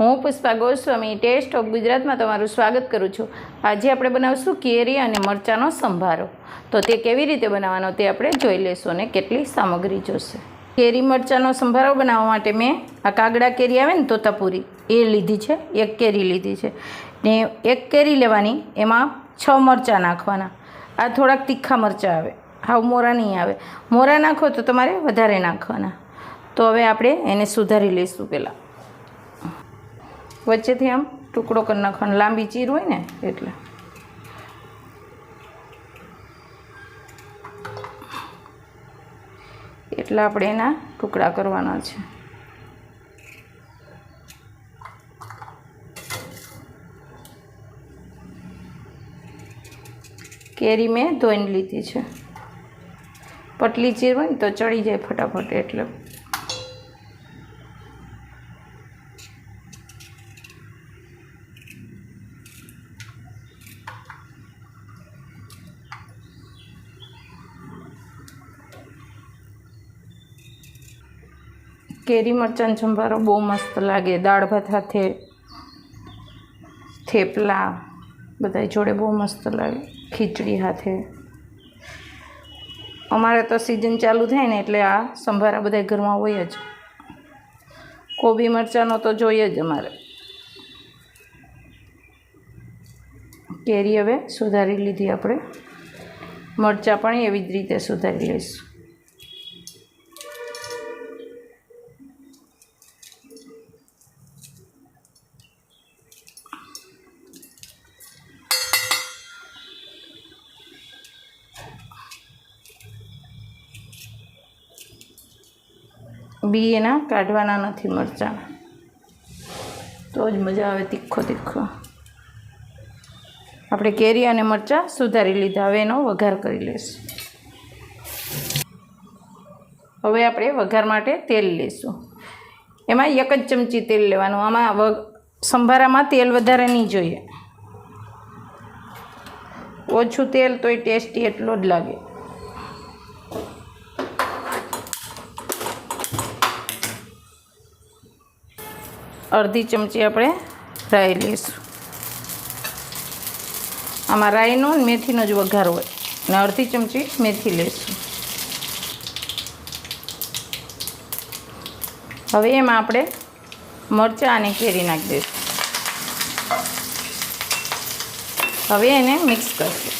હું Pushpa Goswami test of ગુજરાતમાં તમારું સ્વાગત કરું છું. આજે આપણે બનાવશું કેરી અને મરચાંનો સંભારો. તો તે કેવી રીતે બનાવવાનો તે આપણે જોઈ લઈશું અને કેટલી સામગ્રી જોશે. કેરી મરચાંનો સંભારો બનાવવા માટે મેં આ કાગડા કેરી આવે ને તોતાપુરી, એ લીધી છે, એક કેરી લીધી છે. ને એક કેરી લેવાની, એમાં છ મરચાં નાખવાના. આ થોડાક તીખા મરચાં આવે. હાવ મોરા નહીં આવે. મોરા નાખો તો તમારે વધારે નાખવાના. તો હવે આપણે એને સુધારી લઈશું પહેલાં. વચ્ચેથી આમ ટુકડો કરી નાખવાનો. લાંબી ચીર હોય ને એટલે. એટલે આપણે એના ટુકડા કરવાના છે. કેરી મેં ધોઈને લીધી છે. પટલી ચીર હોય ને તો ચડી જાય ફટાફટ એટલે. કેરી મરચાં સંભારો બહુ મસ્ત લાગે. દાળ ભાત સાથે થેપલા બધા જોડે બહુ મસ્ત લાગે. ખીચડી સાથે. અમારે તો સિઝન ચાલુ થાય ને એટલે આ સંભારા બધા ઘરમાં હોય જ. કોબી મરચાંનો તો જોઈએ જ અમારે. કેરી હવે સુધારી લીધી આપણે. મરચાં પણ એવી જ રીતે સુધારી લઈશું. બી એના કાઢવાના નથી મરચાં. તો જ મજા આવે તીખો તીખો. આપણે કેરી અને મરચાં સુધારી લીધા. હવે એનો વઘાર કરી લઈશું. હવે આપણે વઘાર માટે તેલ લઈશું. એમાં એક જ ચમચી તેલ લેવાનું. આમાં વ સંભારામાં તેલ વધારે નહીં જોઈએ. ઓછું તેલ તોય ટેસ્ટી એટલો જ લાગે. અડધી ચમચી આપણે રાઈ લઈશું. આમાં રાઈનો મેથીનો જ વઘાર હોય. ને અડધી ચમચી મેથી લઈશું. હવે એમાં આપણે મરચાં અને કેરી નાખી દઈશું. હવે એને મિક્સ કરશું.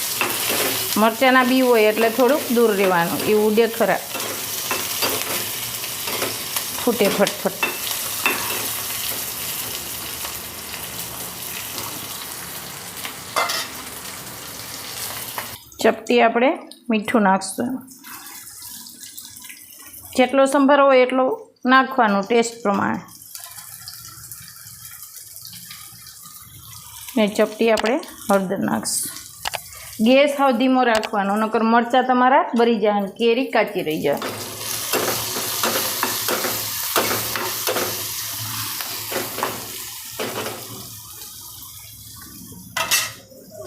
મરચાંના બી હોય એટલે થોડુંક દૂર રહેવાનું. એ ઉડે ખરા. ફૂટે ફટફટ. ચપટી આપણે મીઠું નાખશું. જેટલો સંભાર હોય એટલો નાખવાનું ટેસ્ટ પ્રમાણે. ને ચપટી આપણે હળદર નાખશું. ગેસ હાવ ધીમો રાખવાનો, નકર મરચાં તમારા બરી જાય કેરી કાચી રહી જાય.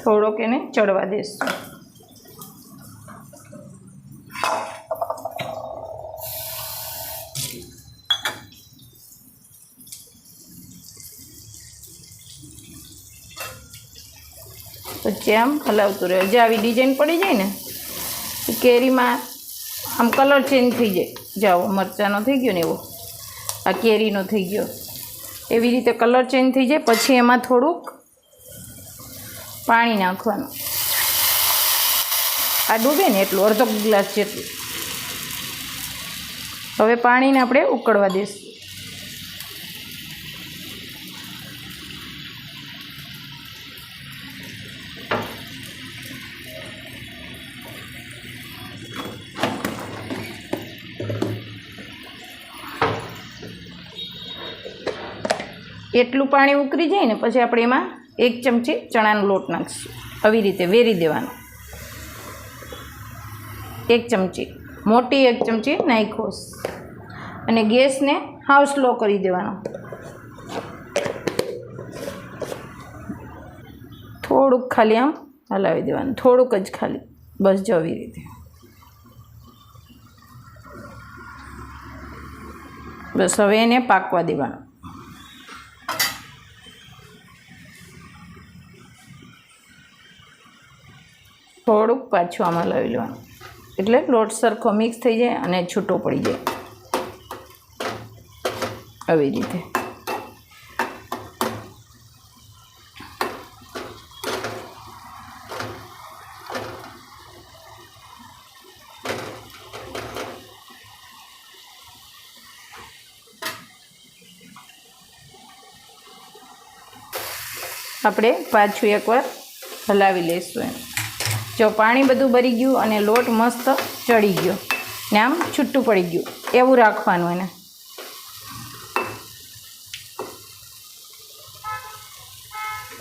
થોડોક એને ચડવા દેશું. પછી આમ હલાવતું રહે? જે આવી ડિઝાઇન પડી જાય ને કેરીમાં આમ કલર ચેન્જ થઈ જાય. જાઓ, મરચાંનો થઈ ગયો ને એવો. આ કેરીનો થઈ ગયો. એવી રીતે કલર ચેન્જ થઈ જાય, પછી એમાં થોડુંક પાણી નાખવાનું. આ ડૂબે ને એટલું, અડધો ગ્લાસ જેટલું. હવે પાણીને આપણે ઉકળવા દઈશું એટલું પાણી ઉકળી જાય ને પછી આપણે એમાં એક ચમચી ચણાનો લોટ નાખીશું. આવી રીતે વેરી દેવાનો. એક ચમચી, મોટી એક ચમચી નાખોસ અને ગેસને હાવ સ્લો કરી દેવાનો. થોડુંક ખાલી આમ હલાવી દેવાનું. થોડુંક જ ખાલી. બસ જો આવી રીતે. બસ હવે એને પાકવા દેવાનું. થોડુંક પાછું આમાં લાવી લેવાનું. એટલે લોટ સરખો મિક્સ થઈ જાય અને છૂટો પડી જાય. આવી રીતે. આપણે પાછું એકવાર હલાવી લઈશું એમ. જો પાણી બધું ભરી ગયું અને લોટ મસ્ત ચડી ગયો. ને આમ છૂટું પડી ગયું. એવું રાખવાનું એને.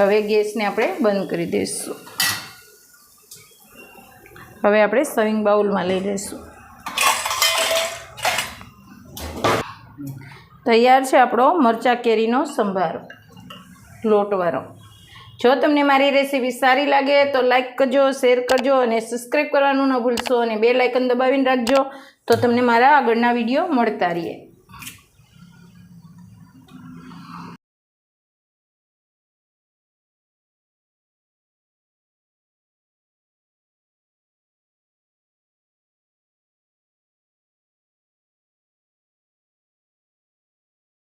હવે ગેસને આપણે બંધ કરી દઈશું. હવે આપણે સવિંગ બાઉલમાં લઈ લઈશું. તૈયાર છે આપણો મરચા કેરીનો સંભાર. લોટવાળો. જો તમને મારી રેસીપી સારી લાગે તો લાઈક કરજો શેર કરજો અને સબસ્ક્રાઈબ કરવાનું ન ભૂલશો અને બે લાઇકન દબાવીને રાખજો તો તમને મારા આગળના વીડિયો મળતા રહીએ.